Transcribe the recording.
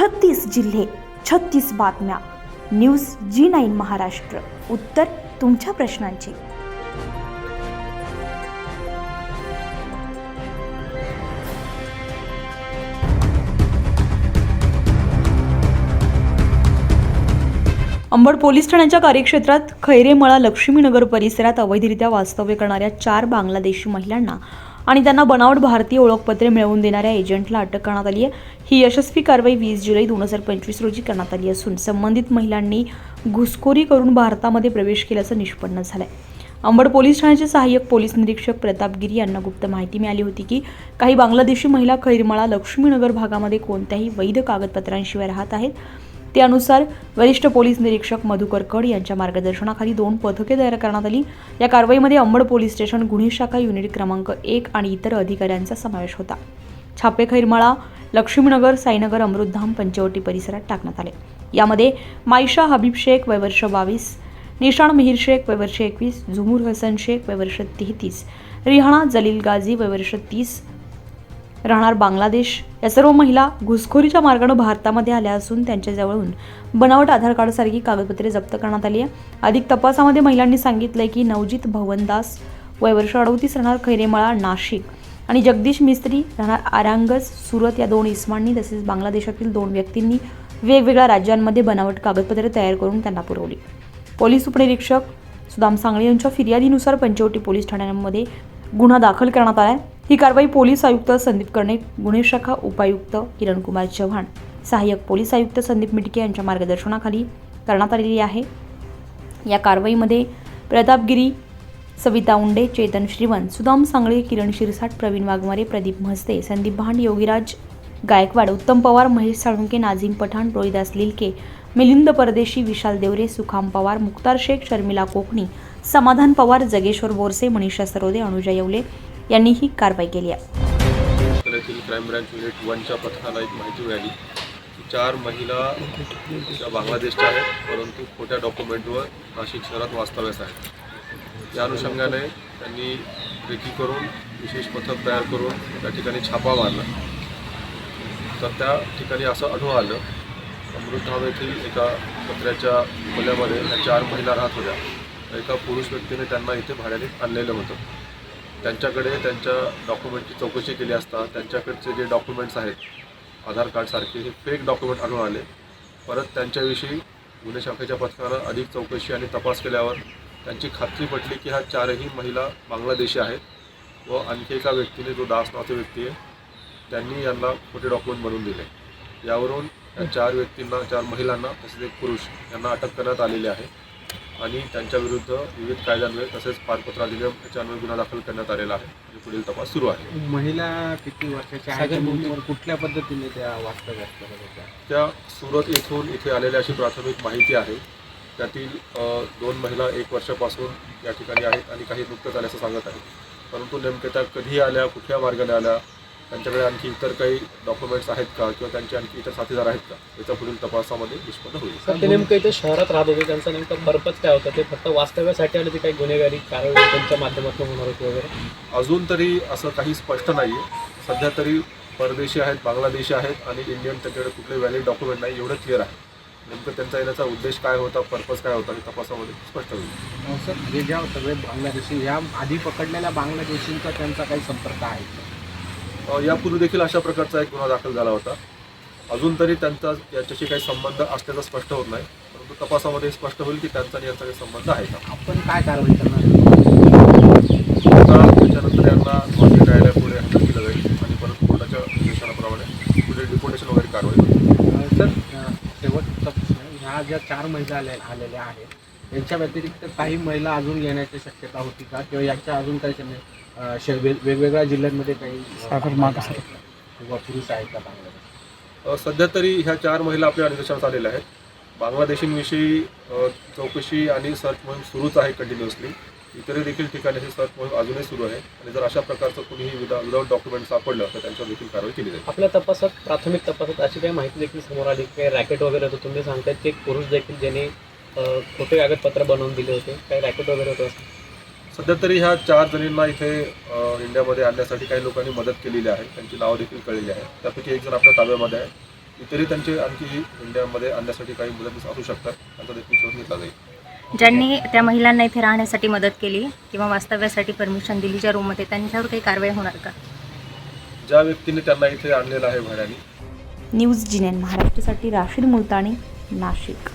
छत्तीस जिल्हे छत्तीस बातम्या. News G nine Maharashtra. उत्तर तुमच्या प्रश्नांची. अंबड पोलीस ठाण्याच्या कार्यक्षेत्रात खैरेमळा लक्ष्मीनगर परिसरात अवैधरित्या वास्तव्य करणाऱ्या चार बांगलादेशी महिलांना आणि त्यांना बनावट भारतीय ओळखपत्रे मिळवून देणाऱ्या एजंटला अटक करण्यात आली आहे. ही यशस्वी कारवाई वीस जुलै दोन हजार पंचवीस रोजी करण्यात आली असून संबंधित महिलांनी घुसखोरी करून भारतामध्ये प्रवेश केल्याचं निष्पन्न झालं आहे अंबड पोलीस ठाण्याचे सहाय्यक पोलीस निरीक्षक प्रताप गिरी यांना गुप्त माहिती मिळाली होती की काही बांगलादेशी महिला खैरमाळा लक्ष्मीनगर भागामध्ये कोणत्याही वैध कागदपत्रांशिवाय राहत आहेत. त्यानुसार वरिष्ठ पोलीस निरीक्षक मधुकर कड यांच्या मार्गदर्शनाखाली दोन पथके तयार करण्यात आली. या कारवाईमध्ये अंबड पोलीस स्टेशन गुन्हे शाखा युनिट क्रमांक एक आणि इतर अधिकाऱ्यांचा समावेश होता. छापे खैरमाळा लक्ष्मीनगर साईनगर अमृतधाम पंचवटी परिसरात टाकण्यात आले. यामध्ये मायशा हबीब शेख वयवर्ष बावीस निशाण मिहीर शेख वयवर्ष एकवीस झुमूर हसन शेख वयवर्ष तेहतीस रिहाणा जलील गाझी वयवर्ष तीस राहणार बांगलादेश. या सर्व महिला घुसखोरीच्या मार्गाने भारतामध्ये आल्या असून त्यांच्याजवळून बनावट आधार कार्डसारखी कागदपत्रे जप्त करण्यात आली आहे. अधिक तपासामध्ये महिलांनी सांगितलंय की नवजित भवनदास वयवर्ष अडवतीस राहणार खैरेमाळा नाशिक. आणि जगदीश मिस्त्री राहणार आरांगज सुरत या दोन इस्मांनी तसेच बांगलादेशातील दोन व्यक्तींनी वेगवेगळ्या राज्यांमध्ये बनावट कागदपत्रे तयार करून त्यांना पुरवली. पोलीस उपनिरीक्षक सुदाम सांगळे यांच्या फिर्यादीनुसार पंचवटी पोलीस ठाण्यांमध्ये गुन्हा दाखल करण्यात आला आहे. ही कारवाई पोलीस आयुक्त संदीप कर्णिक गुन्हे शाखा उपायुक्त किरणकुमार चव्हाण सहाय्यक पोलीस आयुक्त संदीप मिटके यांच्या मार्गदर्शनाखाली करण्यात आलेली आहे. या कारवाईमध्ये प्रतापगिरी सविता उंडे चेतन श्रीवंत सुदाम सांगळे किरण शिरसाट प्रवीण वाघमारे प्रदीप म्हस्ते संदीप भांड योगीराज गायकवाड उत्तम पवार महेश साळुंके नाझीम पठाण रोहिदास लिलके मिलिंद परदेशी विशाल देवरे सुखाम पवार मुक्तार शेख शर्मिला कोकणी समाधान पवार जगेश्वर बोरसे मनीषा सरोदे अनुजा येवले यांनी ही कारवाई केली आहे. क्राईम ब्रँच युनिट वनच्या पथकाला एक माहिती मिळाली. की चार महिला त्या बांगलादेशच्या आहेत परंतु खोट्या डॉक्युमेंटवर नाशिक शहरात वास्तव्यास आहेत. या अनुषंगाने त्यांनी रेकी करून विशेष पथक तयार करून त्या ठिकाणी छापा मारला. तर त्या ठिकाणी असं आढळून आलं अमृतधाम येथील एका पत्र्याच्या खोल्यामध्ये त्या चार महिला राहत होत्या. एका पुरुष व्यक्तीने त्यांना इथे भाड्याने आणलेलं होतं. त्यांच्याकडे त्यांच्या डॉक्युमेंटची चौकशी केली असता त्यांच्याकडचे जे डॉक्युमेंट्स आहेत आधार कार्डसारखे हे फेक डॉक्युमेंट आढळून आले. परत त्यांच्याविषयी गुन्हे शाखेच्या पथकानं अधिक चौकशी आणि तपास केल्यावर त्यांची खात्री पटली की ह्या चारही महिला बांगलादेशी आहेत व आणखी एका व्यक्तीने जो दास नावाचा व्यक्ती आहे त्यांनी यांना खोटे डॉक्युमेंट बनवून दिले. यावरून या चार व्यक्तींना चार महिलांना तसेच एक पुरुष यांना अटक करण्यात आलेली आहे. आणि त्यांच्याविरुद्ध विविध कायद्यान्वये तसेच पारपत्र अधिनियम याच्यान्वये गुन्हा दाखल करण्यात आलेला आहे. आणि पुढील तपास सुरू आहे. महिला किती वर्षाच्या आहेत कुठल्या पद्धतीने त्या करत होत्या? त्या सुरत येथून इथे आलेल्या अशी प्राथमिक माहिती आहे. त्यातील अ, दोन महिला एक वर्षापासून या ठिकाणी आहेत आणि काही नुकतंच आल्याचं सांगत आहेत. परंतु नेमक्या त्या कधी आल्या कुठल्या मार्गाने आल्या त्यांच्याकडे आणखी इतर काही डॉक्युमेंट्स आहेत का? किंवा त्यांचे आणखी इतर साथीदार आहेत का? याचा पुढील तपासामध्ये निष्पन्न होईल. सर ते नेमकं इथे शहरात राहत होते. त्यांचं नेमकं पर्पज काय होतं? ते फक्त वास्तव्यासाठी आले ते काही गुन्हेगारी कारवाई त्यांच्या माध्यमातून होणार होती वगैरे? अजून तरी असं काही स्पष्ट नाही आहे सध्या तरी परदेशी आहेत बांगलादेशी आहेत आणि इंडियन त्यांच्याकडे कुठले व्हॅलिड डॉक्युमेंट नाही एवढं क्लिअर आहे. नेमकं त्यांचा येण्याचा उद्देश काय होता पर्पज काय होता हे तपासामध्ये स्पष्ट होईल. अं, सर. हे ज्या सगळे बांगलादेशी या आधी पकडलेल्या बांगलादेशींचा त्यांचा काही संपर्क आहे यापूर्वी देखील अशा प्रकारचा एक गुन्हा दाखल झाला होता. अजून तरी त्यांचा याच्याशी काही संबंध असल्याचं स्पष्ट होत नाही. परंतु तपासामध्ये स्पष्ट होईल की त्यांचा आणि यांचा काही संबंध आहे का? आपण काय कारवाई करणार? आता त्याच्यानंतर यांना न्यायालयापुढे हजर केलं जाईल आणि परत कोर्टाच्या निर्देशनाप्रमाणे पुढे डिपोटेशन वगैरे कारवाई होईल. सर शेवटचा ह्या ज्या चार महिला आल्या आलेल्या आहेत यांच्या व्यतिरिक्त काही महिला अजून येण्याची शक्यता होती का? किंवा याच्या अजून काही त्यांनी, अं, शे- वेग- वेगवेगळ्या जिल्ह्यांमध्ये काही अं, महिला आहेत का? किंवा पुरुष आहेत का बांगलादेश? अ, सध्या तरी ह्या चार महिला आपल्या निदर्शनास आलेल्या आहेत. बांगलादेशींविषयी अ, चौकशी आणि सर्च मोहीम सुरूच आहे कंटिन्युअसली इतरही देखील ठिकाणी ही सर्च मोहीम अजूनही सुरू आहे. आणि जर अशा प्रकारचं कुणीही विदा विदाऊट डॉक्युमेंट सापडलं तर त्यांच्यावर देखील कारवाई केली जाईल. आपल्या तपासात प्राथमिक तपासात अशी काही माहिती देखील समोर आली? की काही रॅकेट वगैरे होतं तुम्ही सांगतायत की एक पुरुष देखील ज्याने खोटे कागदपत्र बनवून दिले होते. काही रॅकेट वगैरे होतं सध्या तरी ह्या चार जणींना इथे इंडियामध्ये आणण्यासाठी काही लोकांनी मदत केलेली आहे. त्यांची नावं देखील कळलेली आहेत. त्यापैकी एक जण आपल्या ताब्यामध्ये आहे. इतरही त्यांचे आणखी इंडियामध्ये आणण्यासाठी काही मदत असू शकतात त्यांचा देखील शोध घेतला जाईल. ज्यांनी त्या महिलांना इथे राहण्यासाठी मदत केली किंवा वास्तव्यासाठी परमिशन दिली ज्या रूममध्ये त्यांच्यावर काही कारवाई होणार का? ज्या व्यक्तीने त्यांना इथे आणलेलं आहे भाड्याने. न्यूज जिनेन महाराष्ट्रासाठी राशीद मुलताणी नाशिक.